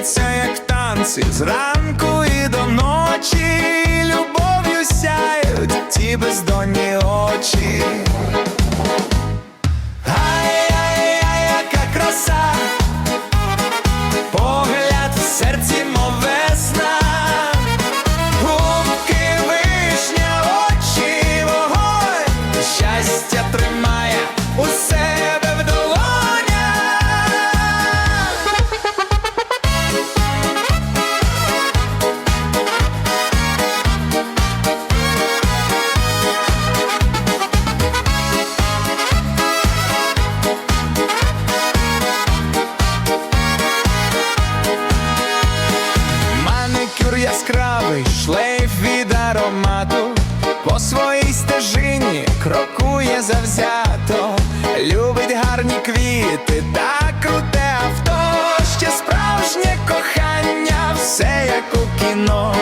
танцюється, як танці, зранку і до ночі любов'ю сяють ті бездонні очі. По своїй стежині крокує завзято, любить гарні квіти та круте авто, ще справжнє кохання, все як у кіно.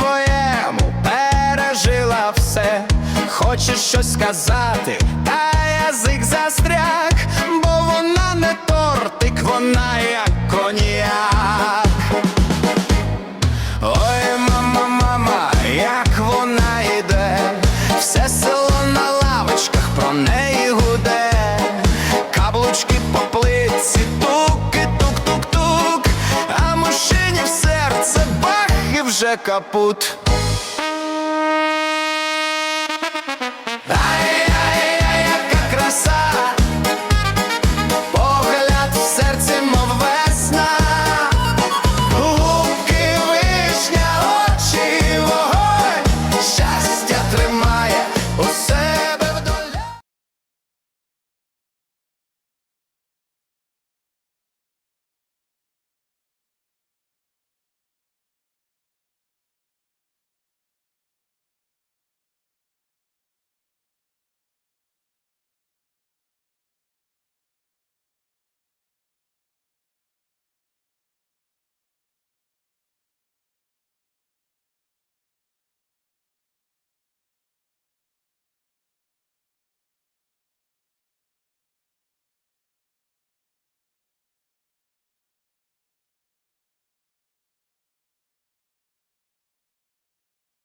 Своєму пережила все, Хочеш щось сказати, та язик застряг, бо вона не тортик, вона як коньяк. że kaput. Bye.